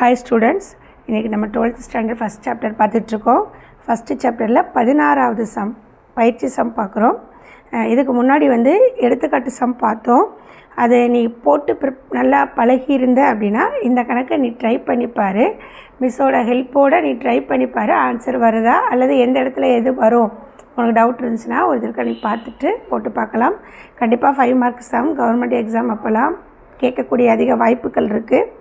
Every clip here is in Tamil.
ஹாய் ஸ்டூடெண்ட்ஸ் இன்றைக்கி நம்ம டுவெல்த் ஸ்டாண்டர்ட் ஃபஸ்ட் சாப்டர் பார்த்துட்ருக்கோம். ஃபஸ்ட்டு சாப்டரில் பதினாறாவது சம் பயிற்சி சம் பார்க்குறோம். இதுக்கு முன்னாடி வந்து எடுத்துக்காட்டு சம் பார்த்தோம். அதை நீ போட்டு ப்ரிப் நல்லா பழகியிருந்த அப்படின்னா இந்த கணக்கை நீ ட்ரை பண்ணிப்பார் மிஸ்ஸோட ஹெல்ப்போடு நீ ட்ரை பண்ணிப்பார் ஆன்சர் வருதா? அல்லது எந்த இடத்துல எது வரும்? உனக்கு டவுட் இருந்துச்சுன்னா ஒரு தடவை நீ பார்த்துட்டு போட்டு பார்க்கலாம். கண்டிப்பாக ஃபைவ் மார்க்ஸ் தான் கவர்மெண்ட் எக்ஸாம் அப்போல்லாம் கேட்கக்கூடிய அதிக வாய்ப்புகள் இருக்குது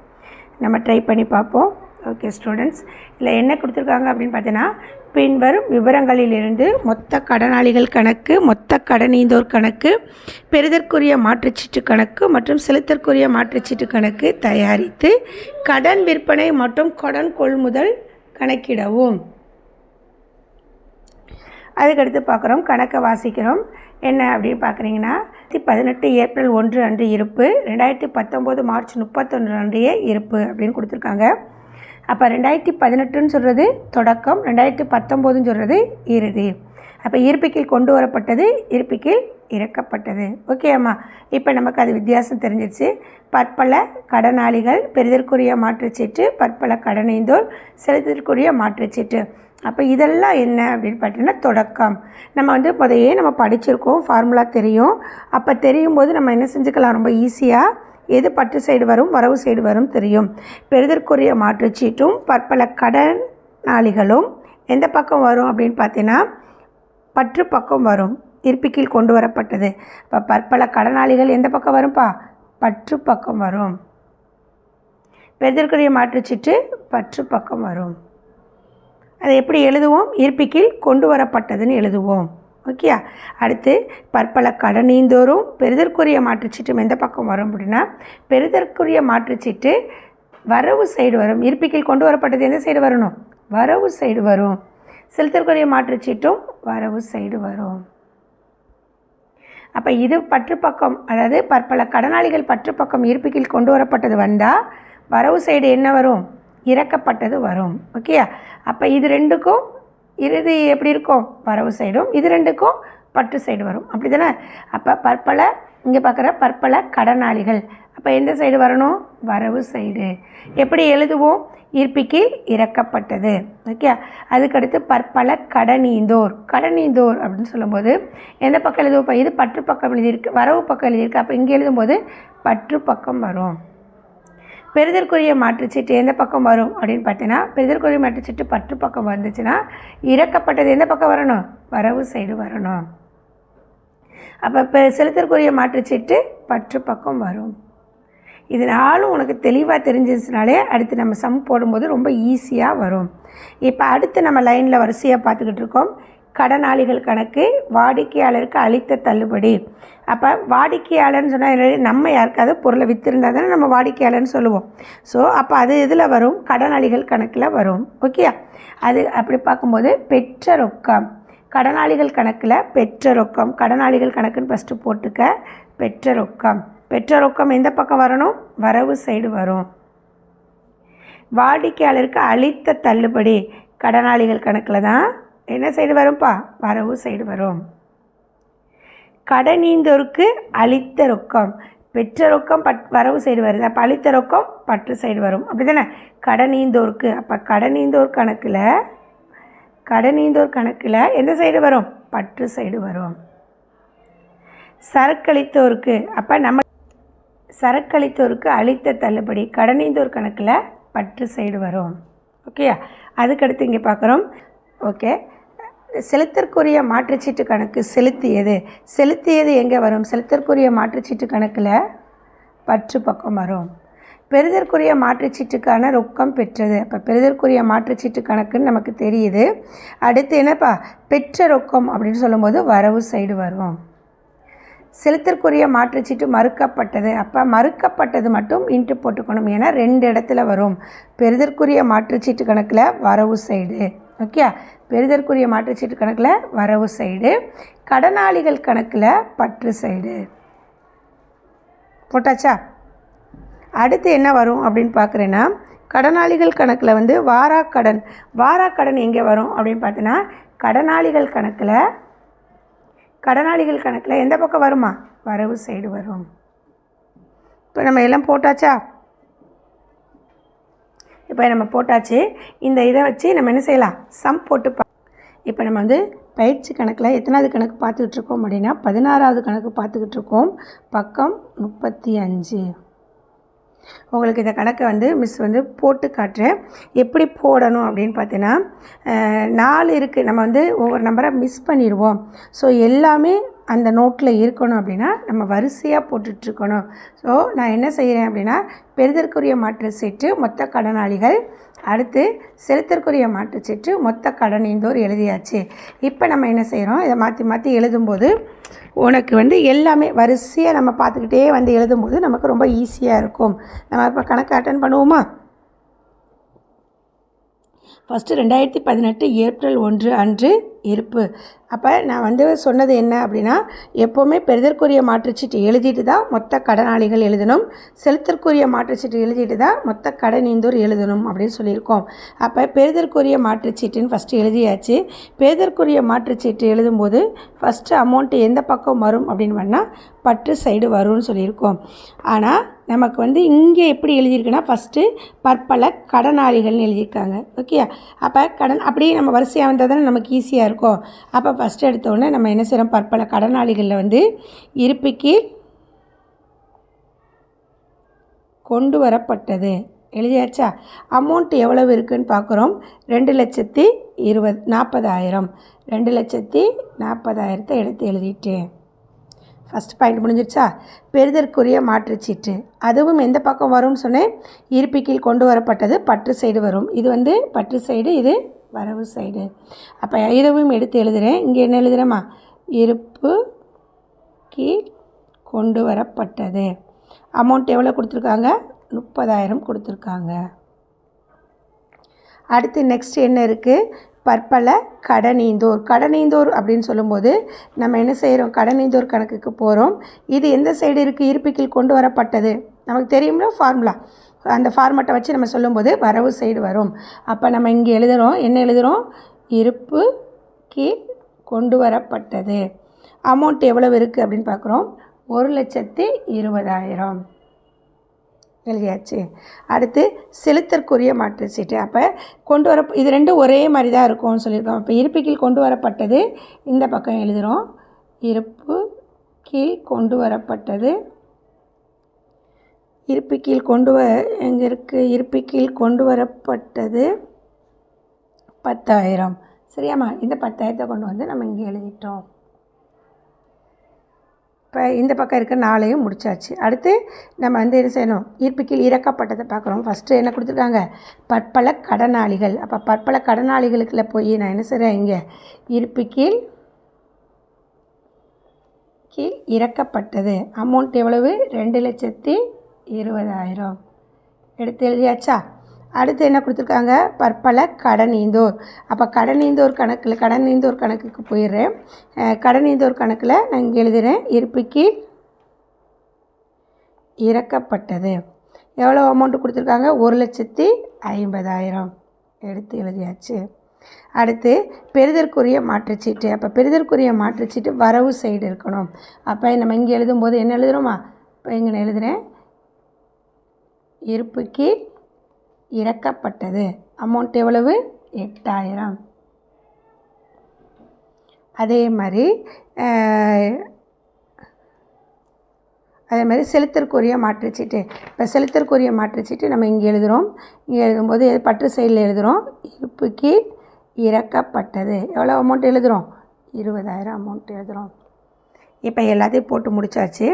நம்ம ட்ரை பண்ணி பார்ப்போம். ஓகே ஸ்டூடெண்ட்ஸ் இதில் என்ன கொடுத்துருக்காங்க அப்படின்னு பார்த்தீங்கன்னா பின்வரும் விவரங்களிலிருந்து மொத்த கடனாளிகள் கணக்கு மொத்த கடனீந்தோர் கணக்கு பெறுதற்குரிய மாற்றுச்சீட்டு கணக்கு மற்றும் செலுத்தற்குரிய மாற்றுச்சீட்டு கணக்கு தயாரித்து கடன் விற்பனை மற்றும் கடன் கொள்முதல் கணக்கிடவும். அதுக்கடுத்து பார்க்குறோம் கணக்கை வாசிக்கிறோம். என்ன அப்படின்னு பார்க்குறீங்கன்னா ரெண்டாயிரத்தி பதினெட்டு ஏப்ரல் ஒன்று அன்று இருப்பு ரெண்டாயிரத்தி பத்தொம்போது மார்ச் முப்பத்தொன்று அன்றைய இருப்பு அப்படின்னு கொடுத்துருக்காங்க. அப்போ ரெண்டாயிரத்தி பதினெட்டுன்னு சொல்கிறது தொடக்கம் ரெண்டாயிரத்தி பத்தொம்போதுன்னு சொல்கிறது இறுதி. அப்போ இருப்பிக்கில் கொண்டு வரப்பட்டது இருப்பிக்கில் இறக்கப்பட்டது. ஓகே அம்மா இப்போ நமக்கு அது வித்தியாசம் தெரிஞ்சிருச்சு. பற்பல கடனாளிகள் பெரிதற்குரிய மாற்றுச்சீட்டு பற்பல கடனைந்தோர் செலுத்திற்குரிய மாற்றுச்சீட்டு. அப்போ இதெல்லாம் என்ன அப்படின்னு பார்த்தீங்கன்னா தொடக்கம். நம்ம வந்து முதையே நம்ம படிச்சிருக்கோம் ஃபார்முலா தெரியும். அப்போ தெரியும் போது நம்ம என்ன செஞ்சுக்கலாம்? ரொம்ப ஈஸியாக எது பற்று சைடு வரும் வரவு சைடு வரும் தெரியும். பெறுதற்குரிய மாற்றுச்சீட்டும் பற்பல கடனாளிகளும் எந்த பக்கம் வரும் அப்படின்னு பார்த்தீங்கன்னா பற்று பக்கம் வரும். இருப்பிக்கில் கொண்டு வரப்பட்டது. இப்போ பற்பல கடனாளிகள் எந்த பக்கம் வரும்ப்பா பற்று பக்கம் வரும். பெறுதற்குரிய மாற்றுச்சீட்டு பற்று பக்கம் வரும். அதை எப்படி எழுதுவோம்? இருப்பிக்கில் கொண்டு வரப்பட்டதுன்னு எழுதுவோம். ஓகே அடுத்து பற்பல கடனீந்தோறும் பெறுதற்குரிய மாற்றுச்சீட்டும் எந்த பக்கம் வரும் அப்படின்னா பெறுதற்குரிய மாற்றுச்சீட்டு வரவு சைடு வரும். இருப்பிக்கில் கொண்டு வரப்பட்டது எந்த சைடு வரணும்? வரவு சைடு வரும். செலுத்தற்குரிய மாற்றுச்சீட்டும் வரவு சைடு வரும். அப்போ இது பற்று பக்கம் அதாவது பற்பல கடனாளிகள் பற்று பக்கம் இருப்பிக்கில் கொண்டு வரப்பட்டது வந்தால் வரவு சைடு என்ன வரும்? இறக்கப்பட்டது வரும். ஓகே அப்போ இது ரெண்டுக்கும் இறுதி எப்படி இருக்கும்? வரவு சைடும் இது ரெண்டுக்கும் பற்று சைடு வரும். அப்படி தானே அப்போ பற்பல இங்கே பார்க்குற பற்பல கடனாளிகள். அப்போ எந்த சைடு வரணும்? வரவு சைடு எப்படி எழுதுவோம்? ஈர்ப்பிக்கீழ் இறக்கப்பட்டது. ஓகே அதுக்கடுத்து பற்பல கடனீந்தோர். கடனீந்தோர் அப்படின்னு சொல்லும்போது எந்த பக்கம் எழுதுவோம்? இது பற்று பக்கம் எழுதியிருக்கு வரவு பக்கம் எழுதியிருக்கு. அப்போ இங்கே எழுதும்போது பற்று பக்கம் வரும். பெறுதற்குரிய மாற்றுச்சீட்டு எந்த பக்கம் வரும் அப்படின்னு பார்த்தீங்கன்னா பெறுதற்குரிய மாற்றுச்சீட்டு பற்று பக்கம் வந்துச்சுன்னா இறக்கப்பட்டது எந்த பக்கம் வரணும்? வரவு சைடு வரணும். அப்போ இப்போ செலுத்தற்குரிய மாற்றுச்சீட்டு பற்று பக்கம் வரும். இது நாளும் உனக்கு தெளிவாக தெரிஞ்சிச்சுனாலே அடுத்து நம்ம சம் போடும்போது ரொம்ப ஈஸியாக வரும். இப்போ அடுத்து நம்ம லைனில் வரிசையாக பார்த்துக்கிட்டு இருக்கோம். கடனாளிகள் கணக்கு வாடிக்கையாளருக்கு அளித்த தள்ளுபடி. அப்போ வாடிக்கையாளர்னு சொன்னால் நம்ம யாருக்காவது பொருளை விற்றுருந்தா தானே நம்ம வாடிக்கையாளர்னு சொல்லுவோம். ஸோ அப்போ அது இதில் வரும்? கடனாளிகள் கணக்கில் வரும். ஓகேயா அது அப்படி பார்க்கும்போது பெற்ற ரொக்கம். கடனாளிகள் கணக்கில் பெற்ற ரொக்கம். கடனாளிகள் கணக்குன்னு ஃபஸ்ட்டு போட்டுக்க. பெற்ற ரொக்கம். பெற்ற ரொக்கம் எந்த பக்கம் வரணும்? வரவு சைடு வரும். வாடிக்கையாளருக்கு அளித்த தள்ளுபடி. கடனாளிகள் கணக்கில் தான் என்ன சைடு வரும்ப்பா வரவு சைடு வரும். கடனீந்தோருக்கு அளித்த ரொக்கம். பெற்ற ரொக்கம் பட் வரவு சைடு வருது. அப்போ அளித்த ரொக்கம் பற்று சைடு வரும். அப்படி தானே கடனீந்தோருக்கு அப்போ கடனீந்தோர் கணக்கில் கடனீந்தோர் கணக்கில் எந்த சைடு வரும்? பற்று சைடு வரும். சரக்களித்தோருக்கு அப்போ நம்ம சரக்களித்தோருக்கு அளித்த தள்ளுபடி கடனீந்தோர் கணக்கில் பற்று சைடு வரும். ஓகேயா? அதுக்கடுத்து இங்கே பார்க்குறோம் ஓகே. செலுத்தற்குரிய மாற்றுச்சீட்டு கணக்கு செலுத்தியது. செலுத்தியது எங்கே வரும்? செலுத்தற்குரிய மாற்றுச்சீட்டு கணக்கில் பற்று பக்கம் வரும். பெறுதற்குரிய மாற்றுச்சீட்டுக்கான ரொக்கம் பெற்றது. அப்போ பெறுதற்குரிய மாற்றுச்சீட்டு கணக்குன்னு நமக்கு தெரியுது. அடுத்து என்னப்பா? பெற்ற ரொக்கம் அப்படின்னு சொல்லும்போது வரவு சைடு வரும். செலுத்தற்குரிய மாற்றுச்சீட்டு மறுக்கப்பட்டது. அப்போ மறுக்கப்பட்டது மட்டும் இன்ட்டு போட்டுக்கணும். ஏன்னா ரெண்டு இடத்துல வரும். பெறுதற்குரிய மாற்றுச்சீட்டு கணக்கில் வரவு சைடு. ஓகே பெறுதற்குரிய மாற்றுச்சீட்டு கணக்கில் வரவு சைடு கடனாளிகள் கணக்கில் பற்று சைடு. போட்டாச்சா? அடுத்து என்ன வரும் அப்படின்னு பார்க்குறேன்னா கடனாளிகள் கணக்கில் வந்து வாராக்கடன் வாராக்கடன் எங்கே வரும் அப்படின்னு பார்த்தீங்கன்னா கடனாளிகள் கணக்கில் கடனாளிகள் கணக்கில் எந்த பக்கம் வருமா? வரவு சைடு வரும். இப்போ நம்ம எல்லாம் போட்டாச்சா? இப்போ நம்ம போட்டாச்சு. இந்த இதை வச்சு நம்ம என்ன செய்யலாம்? சம் போட்டு பா இப்போ நம்ம வந்து பயிற்சி கணக்கில் எத்தனாவது கணக்கு பார்த்துக்கிட்டு இருக்கோம் அப்படின்னா பதினாறாவது கணக்கு பார்த்துக்கிட்டு இருக்கோம். பக்கம் முப்பத்தி அஞ்சு. உங்களுக்கு இந்த கணக்கை வந்து மிஸ் வந்து போட்டு காட்டுறேன். எப்படி போடணும் அப்படின்னு பார்த்தீங்கன்னா நாலு இருக்குது நம்ம வந்து ஒவ்வொரு நம்பரை மிஸ் பண்ணிடுவோம். ஸோ எல்லாமே அந்த நோட்டில் இருக்கணும் அப்படின்னா நம்ம வரிசையாக போட்டுட்ருக்கணும். ஸோ நான் என்ன செய்கிறேன் அப்படின்னா பெறுதற்குரிய மாற்று சீட்டு மொத்த கடனாளிகள். அடுத்து செலுத்தற்குரிய மாற்று சீட்டு மொத்த கடனீந்தோர் எழுதியாச்சு. இப்போ நம்ம என்ன செய்கிறோம்? இதை மாற்றி மாற்றி எழுதும்போது உனக்கு வந்து எல்லாமே வரிசையாக நம்ம பார்த்துக்கிட்டே வந்து எழுதும்போது நமக்கு ரொம்ப ஈஸியாக இருக்கும். நம்ம இப்போ கணக்கு அட்டன் பண்ணுவோமா? ஃபஸ்ட்டு ரெண்டாயிரத்தி பதினெட்டு ஏப்ரல் ஒன்று அன்று இருப்பு. அப்போ நான் வந்து சொன்னது என்ன அப்படின்னா எப்போவுமே பெறுதற்குரிய மாற்றுச்சீட்டு எழுதிட்டு தான் மொத்த கடனாளிகள் எழுதணும். செலுத்தற்குரிய மாற்றுச்சீட்டு எழுதிட்டு தான் மொத்த கடனீந்தோர் எழுதணும் அப்படின்னு சொல்லியிருக்கோம். அப்போ பெறுதற்குரிய மாற்றுச்சீட்டுன்னு ஃபஸ்ட்டு எழுதியாச்சு. பெறுதற்குரிய மாற்றுச்சீட்டு எழுதும்போது ஃபஸ்ட்டு அமௌண்ட்டு எந்த பக்கம் வரும் அப்படின்னு பண்ணால் பற்று சைடு வரும்னு சொல்லியிருக்கோம். ஆனால் நமக்கு வந்து இங்கே எப்படி எழுதியிருக்குன்னா ஃபஸ்ட்டு பற்பல கடனாளிகள்னு எழுதியிருக்காங்க. ஓகே அப்போ கடன் அப்படியே நம்ம வரிசையாக வந்தால் தானே நமக்கு ஈஸியாக இருக்கும். அப்போ ஃபஸ்ட்டு எடுத்தோடனே நம்ம என்ன செய்கிறோம் பற்பல கடனாளிகளில் வந்து இருப்புக்கு கொண்டு வரப்பட்டது. எழுதியாச்சா? அமௌண்ட் எவ்வளவு இருக்குன்னு பார்க்குறோம் ரெண்டு லட்சத்தி இருபது நாற்பதாயிரம். ரெண்டு லட்சத்தி நாற்பதாயிரத்தை எடுத்து எழுதிட்டேன் ஃபஸ்ட் பாயிண்ட் முடிஞ்சிருச்சா? பெறுதற்குரிய மாற்றுச்சீட்டு அதுவும் எந்த பக்கம் வரும்னு சொன்னேன். இருப்பிக்கில் கொண்டு வரப்பட்டது பற்று சைடு வரும். இது வந்து பற்று சைடு இது வரவு சைடு. அப்போ இதுவும் எடுத்து எழுதுகிறேன் இங்கே என்ன எழுதுகிறேம்மா இருப்பு கீழ் கொண்டு வரப்பட்டது. அமௌண்ட் எவ்வளோ கொடுத்துருக்காங்க? முப்பதாயிரம் கொடுத்துருக்காங்க. அடுத்து நெக்ஸ்ட் என்ன இருக்குது பற்பல கடனீந்தோர் கடனீந்தோர் அப்படின்னு சொல்லும்போது நம்ம என்ன செய்கிறோம் கடனீந்தோர் கணக்குக்கு போகிறோம் இது எந்த சைடு இருக்குது இருப்பிக்கில் கொண்டு வரப்பட்டது. நமக்கு தெரியும்ல ஃபார்முலா அந்த ஃபார்மெட்டை வச்சு நம்ம சொல்லும்போது வரவு சைடு வரும். அப்போ நம்ம இங்கே எழுதுகிறோம் என்ன எழுதுகிறோம் இருப்பு கீழ் கொண்டு வரப்பட்டது. அமௌண்ட் எவ்வளவு இருக்குது அப்படின்னு பார்க்குறோம். ஒரு லட்சத்தி இருபதாயிரம். எழுதியாச்சு அடுத்து செலுத்தற்குரிய மாற்று சீட்டு. அப்போ கொண்டு வர இது ரெண்டும் ஒரே மாதிரி தான் இருக்கும்னு சொல்லியிருக்கோம். இப்போ இருப்பு கீழ் கொண்டு வரப்பட்டது இந்த பக்கம் எழுதுகிறோம் இருப்பு கீழ் கொண்டு வரப்பட்டது. இருப்பு கீழ் கொண்டு வ எங்கே இருக்குது இருப்பு கீழ் கொண்டு வரப்பட்டது பத்தாயிரம். சரியாம்மா? இந்த பத்தாயிரத்தை கொண்டு வந்து நம்ம இங்கே எழுதிட்டோம். இப்போ இந்த பக்கம் இருக்க நாளையும் முடிச்சாச்சு. அடுத்து நம்ம வந்து என்ன செய்யணும்? ஈர்ப்புக்கில் இறக்கப்பட்டதை பார்க்குறோம் ஃபஸ்ட்டு என்ன கொடுத்துருக்காங்க? பற்பல கடனாளிகள். அப்போ பற்பல கடனாளிகளுக்குள்ள போய் நான் என்ன செய்கிறேன் இங்கே? ஈர்ப்புக்கீழ் கீழ் இறக்கப்பட்டது. அமௌண்ட் எவ்வளவு? ரெண்டு லட்சத்தி இருபதாயிரம். எடுத்து எழுதியாச்சா? அடுத்து என்ன கொடுத்துருக்காங்க? பற்பல கடனீந்தோர் அப்போ கடனீந்தோர் கணக்கில் கடனீந்தோர் கணக்குக்கு போயிடுறேன். கடனீந்தோர் கணக்கில் நான் இங்கே எழுதுகிறேன் இருப்புக்கு இறக்கப்பட்டது. எவ்வளோ அமௌண்ட்டு கொடுத்துருக்காங்க? ஒரு லட்சத்தி ஐம்பதாயிரம். எடுத்து எழுதியாச்சு. அடுத்து பெறுதற்குரிய மாற்றுச்சீட்டு. அப்போ பெறுதற்குரிய மாற்றுச்சீட்டு வரவு சைடு இருக்கணும். அப்போ நம்ம இங்கே எழுதும்போது என்ன எழுதுகிறோமா இப்போ இங்கே நான் எழுதுகிறேன் இருப்புக்கு இறக்கப்பட்டது. அமௌண்ட் எவ்வளவு? எட்டாயிரம். அதே மாதிரி அதே மாதிரி செலுத்தற்குரிய மாற்றுச்சீட்டு. இப்போ செலுத்தற்குரிய மாற்றுச்சீட்டு நம்ம இங்கே எழுதுகிறோம் இங்கே எழுதும்போது எது பற்று சைடில் எழுதுகிறோம் இருப்புக்கு இறக்கப்பட்டது. எவ்வளோ அமௌண்ட் எழுதுகிறோம் இருபதாயிரம் அமௌண்ட் எழுதுகிறோம் இப்போ எல்லாத்தையும் போட்டு முடிச்சாச்சு.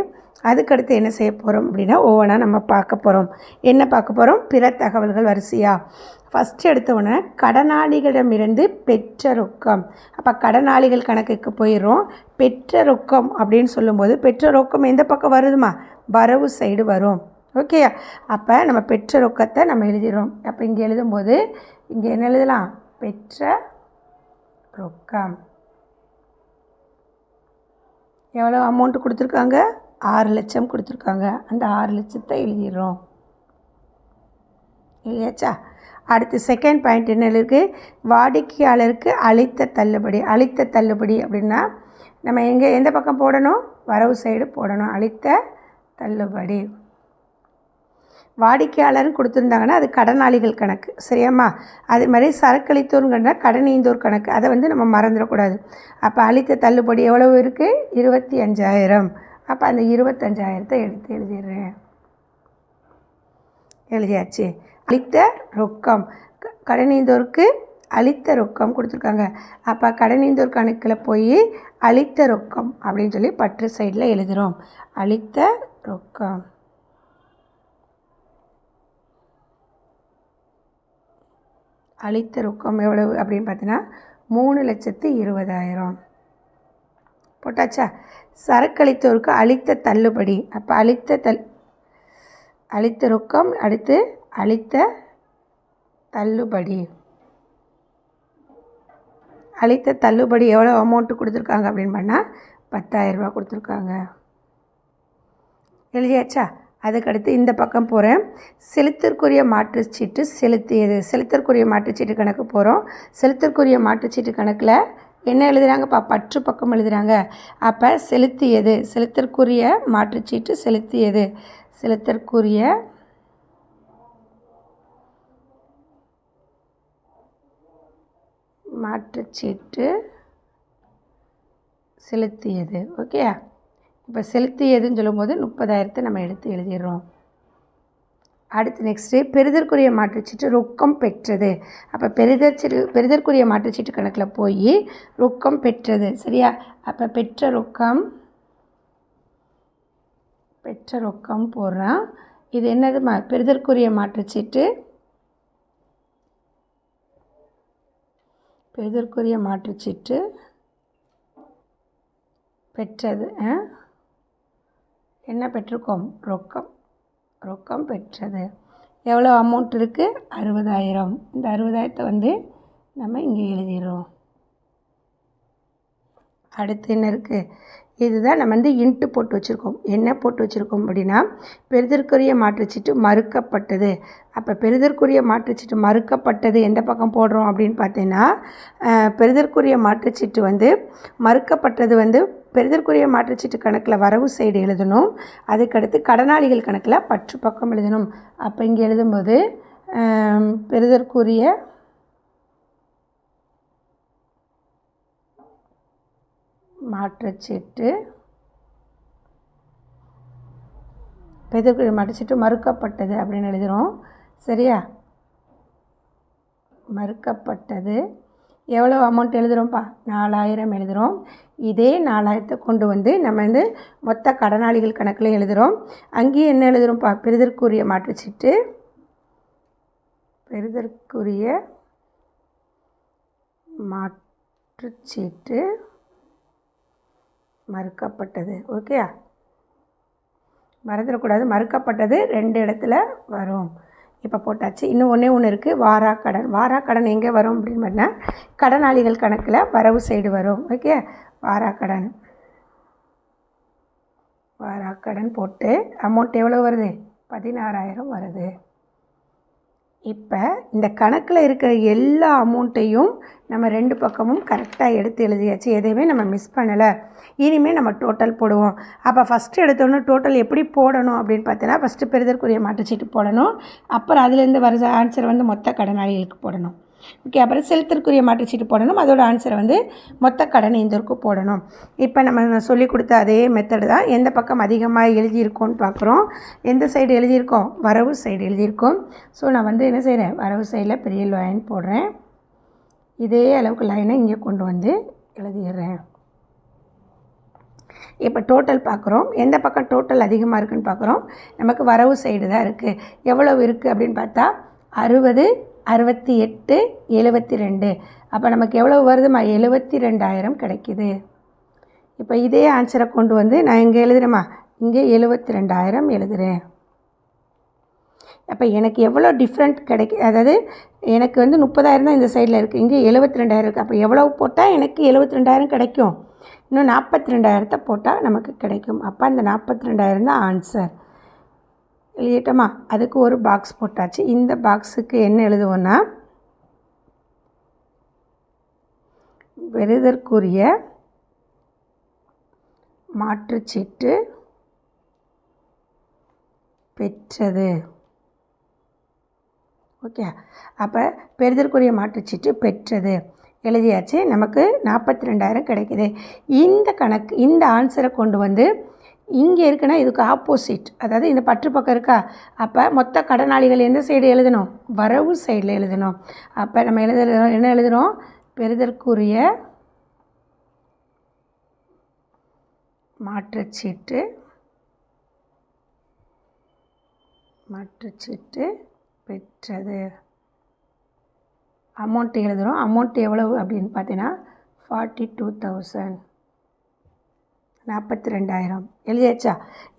அதுக்கடுத்து என்ன செய்ய போகிறோம் அப்படின்னா ஒவ்வொன்றா நம்ம பார்க்க போகிறோம் என்ன பார்க்க போகிறோம் பிற தகவல்கள் வரிசையாக ஃபஸ்ட்டு எடுத்தவுடனே கடனாளிகளிடமிருந்து பெற்ற ரொக்கம். அப்போ கடனாளிகள் கணக்குக்கு போயிடுறோம். பெற்ற ரொக்கம் அப்படின்னு சொல்லும்போது பெற்ற ரொக்கம் எந்த பக்கம் வருதுமா? வரவு சைடு வரும். ஓகேயா அப்போ நம்ம பெற்ற ரொக்கத்தை நம்ம எழுதிடுறோம். அப்போ இங்கே எழுதும்போது இங்கே என்ன எழுதலாம்? பெற்ற ரொக்கம். எவ்வளோ அமௌண்ட்டு கொடுத்துருக்காங்க? ஆறு லட்சம் கொடுத்துருக்காங்க. அந்த ஆறு லட்சத்தை எழுதிடுறோம். இல்லையாச்சா? அடுத்து செகண்ட் பாயிண்ட் என்ன இருக்குது வாடிக்கையாளருக்கு அளித்த தள்ளுபடி. அளித்த தள்ளுபடி அப்படின்னா நம்ம எங்கே எந்த பக்கம் போடணும்? வரவு சைடு போடணும். அளித்த தள்ளுபடி. வாடிக்கையாளர்னு கொடுத்துருந்தாங்கன்னா அது கடனாளிகள் கணக்கு. சரியாம்மா? அதே மாதிரி சரக்களித்தோருங்கன்னா கடனீந்தோர் கணக்கு. அதை வந்து நம்ம மறந்துடக்கூடாது. அப்போ அளித்த தள்ளுபடி எவ்வளவு இருக்குது இருபத்தி அஞ்சாயிரம். அப்போ அந்த இருபத்தஞ்சாயிரத்தை எடுத்து எழுதிடுறேன். எழுதியாச்சு. அளித்த ரொக்கம். க- கடனீந்தோருக்கு அளித்த ரொக்கம் கொடுத்துருக்காங்க. அப்போ கடனீந்தோர் கணக்கில் போய் அளித்த ரொக்கம் அப்படின்னு சொல்லி பற்று சைடில் எழுதுகிறோம் அளித்த ரொக்கம். அளித்த ரொக்கம் எவ்வளவு அப்படின்னு பார்த்தீங்கன்னா மூணு லட்சத்து இருபதாயிரம். போட்டாச்சா? சரக்களித்தோருக்கு அளித்த தள்ளுபடி. அப்போ அளித்த தள் அளித்த ரொக்கம் அடுத்து அளித்த தள்ளுபடி. அளித்த தள்ளுபடி எவ்வளோ அமௌண்ட்டு கொடுத்துருக்காங்க அப்படின்னு பண்ணால் பத்தாயிரரூபா கொடுத்துருக்காங்க. எழுதியாச்சா? அதுக்கடுத்து இந்த பக்கம் போகிறேன் செலுத்திற்குரிய மாற்றுச்சீட்டு செலுத்தியது செலுத்திற்குரிய மாற்றுச்சீட்டு கணக்கு போகிறோம் செலுத்திற்குரிய மாற்றுச்சீட்டு கணக்கில் என்ன எழுதுகிறாங்கப்பா பற்று பக்கம் எழுதுகிறாங்க அப்போ செலுத்தியது செலுத்திற்குரிய மாற்றுச்சீட்டு செலுத்தியது. செலுத்திற்குரிய மாற்றுச்சீட்டு செலுத்தியது. ஓகே இப்போ செலுத்தியதுன்னு சொல்லும்போது முப்பதாயிரத்தை நம்ம எடுத்து எழுதிடுறோம். அடுத்து நெக்ஸ்ட்டு பெறுதற்குரிய மாற்றுச்சீட்டு ரொக்கம் பெற்றது. அப்போ பெறுதற் சீட்டு பெறுதற்குரிய மாற்றுச்சீட்டு கணக்கில் போய் ரொக்கம் பெற்றது. சரியா? அப்போ பெற்ற ரொக்கம் பெற்ற ரொக்கம் போடுறான். இது என்னது மா பெறுதற்குரிய மாற்றுச்சீட்டு? பெறுதற்குரிய மாற்றுச்சீட்டு பெற்றது ஆ? என்ன பெற்றிருக்கோம்? ரொக்கம். ரொக்கம் பெற்றது. எவ்வளோ அமௌண்ட் இருக்குது அறுபதாயிரம். இந்த அறுபதாயிரத்தை வந்து நம்ம இங்கே எழுதிடுறோம். அடுத்து என்ன இருக்குது இதுதான் நம்ம வந்து இன்ட்டு போட்டு வச்சுருக்கோம். என்ன போட்டு வச்சுருக்கோம் அப்படின்னா பெரிதற்குரிய மாற்றுச்சீட்டு மறுக்கப்பட்டது. அப்போ பெரிதற்குரிய மாற்றுச்சீட்டு மறுக்கப்பட்டது எந்த பக்கம் போடுறோம் அப்படின்னு பார்த்தீங்கன்னா பெரிதற்குரிய பெறுதற்குரிய மாற்றுச்சீட்டு வந்து மறுக்கப்பட்டது வந்து பெறுதற்குரிய மாற்றுச்சீட்டு கணக்கில் வரவு சைடு எழுதணும். அதுக்கடுத்து கடனாளிகள் கணக்கில் பற்று பக்கம் எழுதணும். அப்போ இங்கே எழுதும்போது பெறுதற்குரிய மாற்றுச்சீட்டு பெதற்குரிய மாற்றுச்சீட்டு மறுக்கப்பட்டது அப்படின்னு எழுதுகிறோம் சரியா? மறுக்கப்பட்டது. எவ்வளோ அமௌண்ட் எழுதுகிறோம்ப்பா நாலாயிரம் எழுதுகிறோம் இதே நாலாயிரத்தை கொண்டு வந்து நம்ம வந்து மொத்த கடனாளிகள் கணக்கில் எழுதுகிறோம் அங்கேயும் என்ன எழுதுகிறோம்ப்பா பெறுதற்குரிய மாற்றுச்சிட்டு பெறுதற்குரிய மாற்றுச்சீட்டு மறுக்கப்பட்டது. ஓகே மறந்துடக்கூடாது. மறுக்கப்பட்டது ரெண்டு இடத்துல வரும். இப்போ போட்டாச்சு. இன்னும் ஒன்றே ஒன்று இருக்குது வாரா கடன். வாரா கடன் எங்கே வரும் அப்படின்னு பார்த்தா கடனாளிகள் கணக்கில் வரவு சைடு வரும். ஓகே வாரா கடன். வாரா கடன் போட்டு அமௌண்ட் எவ்வளோ வருது? பதினாறாயிரம் வருது. இப்போ இந்த கணக்கில் இருக்கிற எல்லா அமௌண்ட்டையும் நம்ம ரெண்டு பக்கமும் கரெக்டாக எடுத்து எழுதியாச்சு. எதையுமே நம்ம மிஸ் பண்ணலை. இனிமேல் நம்ம டோட்டல் போடுவோம். அப்போ ஃபஸ்ட்டு எடுத்தோன்னே டோட்டல் எப்படி போடணும் அப்படின்னு பார்த்தீங்கன்னா ஃபஸ்ட்டு பெறுதற்குரிய மாற்றுச்சீட்டு போடணும். அப்புறம் அதுலேருந்து வர ஆன்சர் வந்து மொத்த கடனாளிகளுக்கு போடணும். ஓகே அப்புறம் செலுத்திற்குரிய மாற்றுச்சீட்டு போடணும். அதோட ஆன்சரை வந்து மொத்த கடன் இந்த போடணும். இப்போ நம்ம சொல்லி கொடுத்த அதே மெத்தடு தான் எந்த பக்கம் அதிகமாக எழுதியிருக்கோன்னு பார்க்குறோம். எந்த சைடு எழுதியிருக்கோம்? வரவு சைடு எழுதியிருக்கோம். ஸோ நான் வந்து என்ன செய்கிறேன் வரவு சைடில் பெரிய லைன் போடுறேன். இதே அளவுக்கு லைனை இங்கே கொண்டு வந்து எழுதிடுறேன். இப்போ டோட்டல் பார்க்குறோம். எந்த பக்கம் டோட்டல் அதிகமாக இருக்குன்னு பார்க்குறோம். நமக்கு வரவு சைடு தான் இருக்குது எவ்வளவு இருக்குது அப்படின்னு பார்த்தா அறுபது அறுபத்தி எட்டு எழுபத்தி ரெண்டு. அப்போ நமக்கு எவ்வளோ வருதுமா எழுபத்தி ரெண்டாயிரம் கிடைக்கிது. இப்போ இதே ஆன்சரை கொண்டு வந்து நான் இங்கே எழுதுகிறேம்மா இங்கே எழுபத்தி ரெண்டாயிரம் எழுதுகிறேன் அப்போ எனக்கு எவ்வளோ டிஃப்ரெண்ட் கிடைக்கு அதாவது எனக்கு வந்து முப்பதாயிரம் தான் இந்த சைடில் இருக்குது இங்கே எழுபத்தி ரெண்டாயிரம் இருக்குது அப்போ எவ்வளோ போட்டால் எனக்கு எழுபத்தி ரெண்டாயிரம் கிடைக்கும்? இன்னும் நாற்பத்தி ரெண்டாயிரத்தை போட்டால் நமக்கு கிடைக்கும். அப்போ அந்த நாற்பத்தி ரெண்டாயிரம் தான் ஆன்சர் எழுதிட்டோமா? அதுக்கு ஒரு பாக்ஸ் போட்டாச்சு. இந்த பாக்ஸுக்கு என்ன எழுதுவோன்னா பெறுதற்குரிய மாற்றுச்சீட்டு பெற்றது. ஓகே அப்போ பெறுதற்குரிய மாற்றுச்சீட்டு பெற்றது. எழுதியாச்சு. நமக்கு நாற்பத்தி ரெண்டாயிரம் கிடைக்குது. இந்த கணக்கு இந்த ஆன்சரை கொண்டு வந்து இங்கே இருக்குன்னா இதுக்கு ஆப்போசிட் அதாவது இந்த பற்று பக்கம் இருக்கா? அப்போ மொத்த கடனாளிகள் எந்த சைடு எழுதணும்? வரவு சைடில் எழுதணும். அப்போ நம்ம எழுத என்ன எழுதுகிறோம் பெறுதற்குரிய மாற்றுச்சீட்டு மாற்றுச்சீட்டு பெற்றது. அமௌண்ட் எழுதுகிறோம் அமௌண்ட் எவ்வளவு அப்படின்னு பார்த்தீங்கன்னா ஃபார்ட்டி டூ தௌசண்ட் நாற்பத்தி ரெண்டாயிரம். எழுதியாச்சா?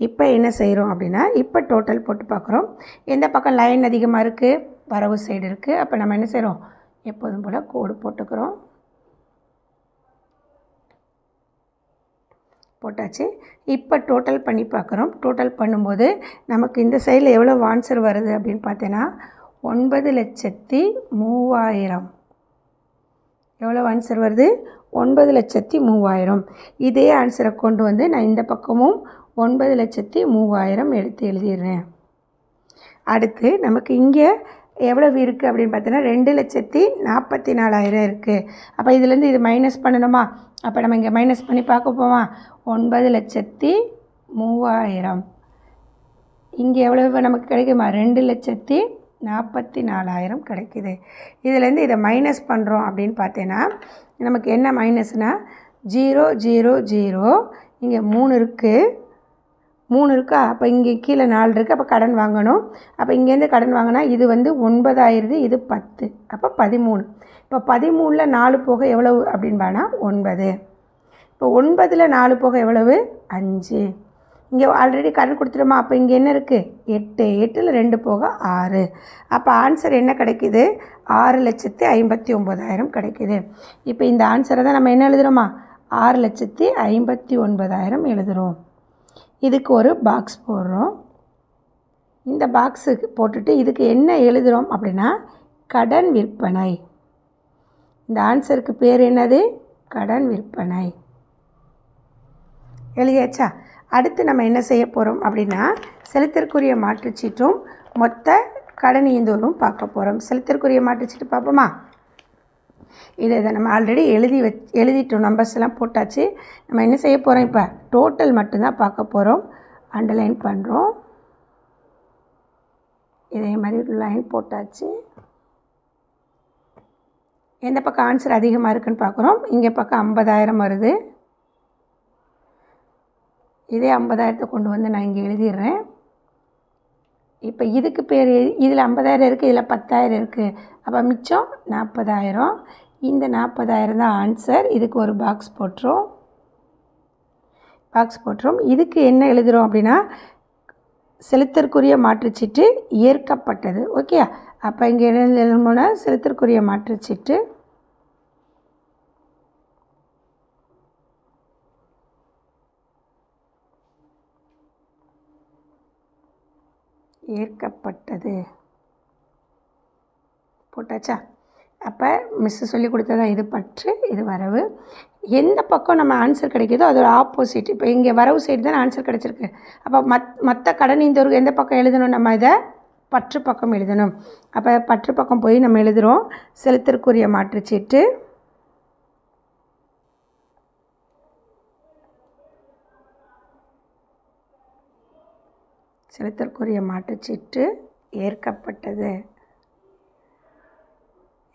இப்போ என்ன செய்கிறோம் அப்படின்னா இப்போ டோட்டல் போட்டு பார்க்குறோம் எந்த பக்கம் லைன் அதிகமாக இருக்குது வரவு சைடு இருக்குது அப்போ நம்ம என்ன செய்கிறோம் எப்போதும் போல் கோடு போட்டுக்கிறோம். போட்டாச்சு. இப்போ டோட்டல் பண்ணி பார்க்குறோம் டோட்டல் பண்ணும்போது நமக்கு இந்த சைடில் எவ்வளோ ஆன்சர் வருது அப்படின்னு பார்த்தீங்கன்னா ஒன்பது லட்சத்தி மூவாயிரம். எவ்வளோ ஆன்சர் வருது? ஒன்பது லட்சத்தி மூவாயிரம். இதே ஆன்சரை கொண்டு வந்து நான் இந்த பக்கமும் ஒன்பது லட்சத்தி மூவாயிரம் எடுத்து எழுதிடுறேன். அடுத்து நமக்கு இங்கே எவ்வளவு இருக்குது அப்படின்னு பார்த்தீங்கன்னா ரெண்டு லட்சத்தி நாற்பத்தி நாலாயிரம் இருக்குது அப்போ இதுலேருந்து இது மைனஸ் பண்ணணுமா? அப்போ நம்ம இங்கே மைனஸ் பண்ணி பார்க்க போமா ஒன்பது லட்சத்தி மூவாயிரம். இங்கே எவ்வளவு நமக்கு கிடைக்குமா? ரெண்டு லட்சத்தி நாற்பத்தி நாலாயிரம் கிடைக்குது. இதுலேருந்து இதை மைனஸ் பண்ணுறோம் அப்படின்னு பார்த்தீங்கன்னா நமக்கு என்ன மைனஸ்னால் ஜீரோ ஜீரோ ஜீரோ இங்கே மூணு இருக்குது மூணு இருக்கா? அப்போ இங்கே கீழே நாலு இருக்குது அப்போ கடன் வாங்கணும். அப்போ இங்கேருந்து கடன் வாங்கினா இது வந்து ஒன்பதாயிரது இது பத்து. அப்போ பதிமூணு. இப்போ பதிமூணில் நாலு போக எவ்வளவு அப்படின்பானா ஒன்பது. இப்போ ஒன்பதில் நாலு போக எவ்வளவு? அஞ்சு. இங்கே ஆல்ரெடி கடன் கொடுத்துருமா அப்போ இங்கே என்ன இருக்குது எட்டு. எட்டில் ரெண்டு போக ஆறு. அப்போ ஆன்சர் என்ன கிடைக்குது? ஆறு லட்சத்தி ஐம்பத்தி ஒம்பதாயிரம் கிடைக்குது. இப்போ இந்த ஆன்சரை தான் நம்ம என்ன எழுதுகிறோமா ஆறு லட்சத்தி ஐம்பத்தி ஒன்பதாயிரம் எழுதுகிறோம் இதுக்கு ஒரு பாக்ஸ் போடுறோம். இந்த பாக்ஸுக்கு போட்டுட்டு இதுக்கு என்ன எழுதுகிறோம் அப்படின்னா கடன் விற்பனை. இந்த ஆன்சருக்கு பேர் என்னது? கடன் விற்பனை. எழுதியாச்சா? அடுத்து நம்ம என்ன செய்ய போகிறோம் அப்படின்னா செலுத்திற்குரிய மாற்றுச்சீட்டும் மொத்த கடன் ஈந்தோலும் பார்க்க போகிறோம் செலுத்திற்குரிய மாற்றுச்சீட்டு பார்ப்போமா? இதை இதை நம்ம ஆல்ரெடி எழுதி வச் எழுதிட்டோம். நம்பர்ஸ் எல்லாம் போட்டாச்சு. நம்ம என்ன செய்ய போகிறோம் இப்போ? டோட்டல் மட்டும்தான் பார்க்க போகிறோம் அண்டர்லைன் பண்ணுறோம் இதே மாதிரி லைன் போட்டாச்சு. எந்த பக்கம் ஆன்சர் அதிகமாக இருக்குன்னு பார்க்குறோம். இங்கே பக்கம் ஐம்பதாயிரம் வருது. இதே ஐம்பதாயிரத்தை கொண்டு வந்து நான் இங்கே எழுதிடுறேன். இப்போ இதுக்கு பேர் இதில் ஐம்பதாயிரம் இருக்குது இதில் பத்தாயிரம் இருக்குது. அப்போ மிச்சம் நாற்பதாயிரம். இந்த நாற்பதாயிரம் தான் ஆன்சர் இதுக்கு ஒரு பாக்ஸ் போட்டுரும். பாக்ஸ் போட்டுரும். இதுக்கு என்ன எழுதுகிறோம் அப்படின்னா செலுத்தற்குரிய மாற்றுச்சீட்டு ஏற்கப்பட்டது. ஓகே அப்போ இங்கே என்ன எழுதணும்னா செலுத்தற்குரிய மாற்றுச்சீட்டு ஏற்கப்பட்டது. போட்டாச்சா? அப்போ மிஸ்ஸு சொல்லி கொடுத்ததா? இது பற்று இது வரவு. எந்த பக்கம் நம்ம ஆன்சர் கிடைக்கிதோ அதோட ஆப்போசிட் இப்போ இங்கே வரவு சைடு தான் ஆன்சர் கிடச்சிருக்கு. அப்போ மத் மற்ற கடன் இந்தவருக்கு எந்த பக்கம் எழுதணும்? நம்ம இதை பற்று பக்கம் எழுதணும். அப்போ பற்று பக்கம் போய் நம்ம எழுதுகிறோம் செலுத்திற்குரிய மாற்றுச்சீட்டு. செலுத்தற்குரிய மாட்டுச்சீட்டு ஏற்கப்பட்டது.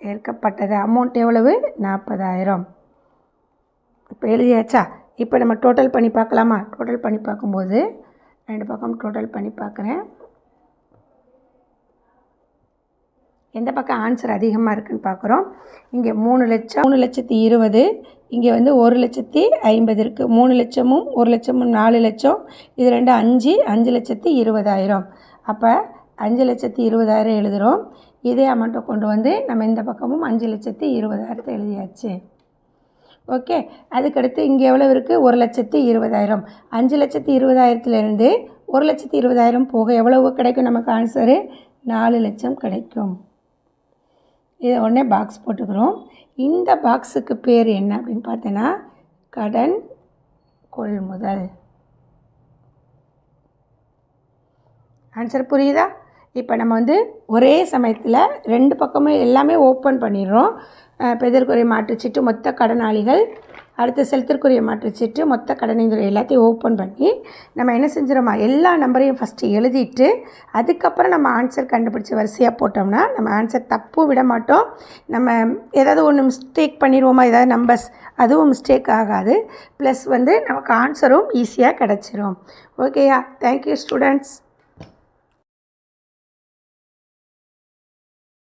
ஏற்கப்பட்டது. அமௌண்ட் எவ்வளவு? நாற்பதாயிரம். இப்போ எழுதியாச்சா? இப்போ நம்ம டோட்டல் பண்ணி பார்க்கலாமா? டோட்டல் பண்ணி பார்க்கும்போது ரெண்டு பக்கம் டோட்டல் பண்ணி பார்க்குறேன். எந்த பக்கம் ஆன்சர் அதிகமாக இருக்குன்னு பார்க்குறோம். இங்கே மூணு லட்சம் மூணு லட்சத்தி இருபது இங்கே வந்து ஒரு லட்சத்தி ஐம்பது இருக்குது மூணு லட்சமும் ஒரு லட்சமும் நாலு லட்சம். இது ரெண்டு அஞ்சு அஞ்சு லட்சத்தி இருபதாயிரம். அப்போ அஞ்சு லட்சத்தி இருபதாயிரம் எழுதுகிறோம் இதே அமௌண்ட்டை கொண்டு வந்து நம்ம இந்த பக்கமும் அஞ்சு லட்சத்தி இருபதாயிரத்தை எழுதியாச்சு. ஓகே அதுக்கடுத்து இங்கே எவ்வளோ இருக்குது ஒரு லட்சத்தி இருபதாயிரம். அஞ்சு லட்சத்தி இருபதாயிரத்துலேருந்து ஒரு லட்சத்தி இருபதாயிரம் போக எவ்வளவு கிடைக்கும்? நமக்கு ஆன்சரு நாலு லட்சம் கிடைக்கும். இதை உடனே பாக்ஸ் போட்டுக்கிறோம். இந்த பாக்ஸுக்கு பேர் என்ன அப்படின்னு பார்த்தோன்னா கடன் கொள்முதல். ஆன்சர் புரியுதா? இப்போ நம்ம வந்து ஒரே சமயத்தில் ரெண்டு பக்கமும் எல்லாமே ஓப்பன் பண்ணிடுறோம். பெதற்குரிய மாற்றுச்சீட்டு மொத்த கடனாளிகள் அடுத்து செலுத்திற்குரிய மாற்றுச்சீட்டு மொத்த கடனைந்துறை எல்லாத்தையும் ஓப்பன் பண்ணி நம்ம என்ன செஞ்சிடோமா எல்லா நம்பரையும் ஃபஸ்ட்டு எழுதிட்டு அதுக்கப்புறம் நம்ம ஆன்சர் கண்டுபிடிச்சி வரிசையாக போட்டோம்னா நம்ம ஆன்சர் தப்பும் விட மாட்டோம். நம்ம ஏதாவது ஒன்று மிஸ்டேக் பண்ணிடுவோமா? ஏதாவது நம்பர்ஸ் அதுவும் மிஸ்டேக் ஆகாது. ப்ளஸ் வந்து நமக்கு ஆன்சரும் ஈஸியாக கிடச்சிரும். ஓகேயா தேங்க்யூ ஸ்டூடெண்ட்ஸ்